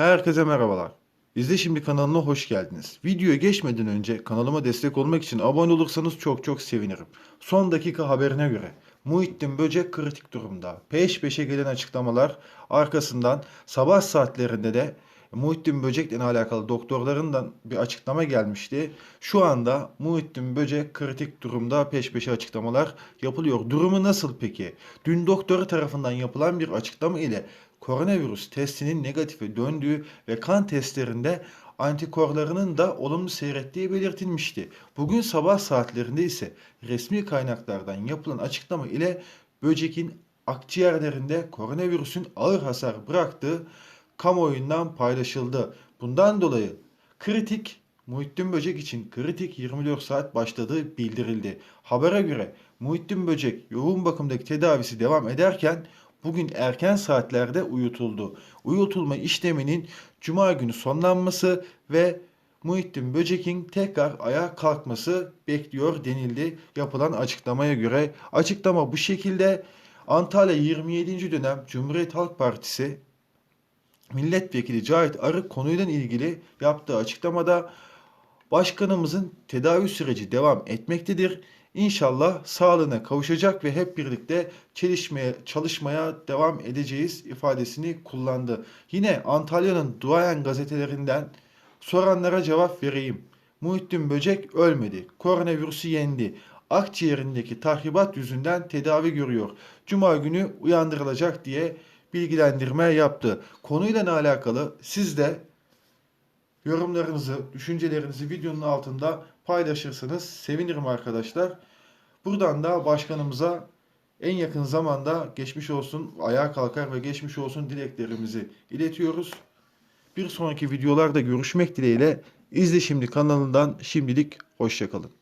Herkese merhabalar. İzle Şimdi kanalına hoş geldiniz. Videoya geçmeden önce kanalıma destek olmak için abone olursanız çok çok sevinirim. Son dakika haberine göre Muhittin Böcek kritik durumda. Peş peşe gelen açıklamalar arkasından sabah saatlerinde de Muhittin Böcek'le alakalı doktorlarından bir açıklama gelmişti. Şu anda Muhittin Böcek kritik durumda peş peşe açıklamalar yapılıyor. Durumu nasıl peki? Dün doktoru tarafından yapılan bir açıklama ile koronavirüs testinin negatife döndüğü ve kan testlerinde antikorlarının da olumlu seyrettiği belirtilmişti. Bugün sabah saatlerinde ise resmi kaynaklardan yapılan açıklama ile böcekin akciğerlerinde koronavirüsün ağır hasar bıraktığı kamuoyundan paylaşıldı. Bundan dolayı kritik Muhittin Böcek için kritik 24 saat başladığı bildirildi. Habere göre Muhittin Böcek yoğun bakımdaki tedavisi devam ederken bugün erken saatlerde uyutuldu. Uyutulma işleminin cuma günü sonlanması ve Muhittin Böcek'in tekrar ayağa kalkması bekliyor denildi yapılan açıklamaya göre. Açıklama bu şekilde Antalya 27. dönem Cumhuriyet Halk Partisi Milletvekili Cahit Arık konuyla ilgili yaptığı açıklamada başkanımızın tedavi süreci devam etmektedir. İnşallah sağlığına kavuşacak ve hep birlikte çalışmaya, çalışmaya devam edeceğiz ifadesini kullandı. Yine Antalya'nın duayen gazetelerinden soranlara cevap vereyim. Muhittin Böcek ölmedi. Koronavirüsü yendi. Akciğerindeki tahribat yüzünden tedavi görüyor. Cuma günü uyandırılacak diye bilgilendirme yaptı. Konuyla alakalı siz de yorumlarınızı, düşüncelerinizi videonun altında paylaşırsanız sevinirim arkadaşlar. Buradan da başkanımıza en yakın zamanda geçmiş olsun, ayağa kalkar ve geçmiş olsun dileklerimizi iletiyoruz. Bir sonraki videolarda görüşmek dileğiyle izle şimdi kanalından şimdilik hoşçakalın.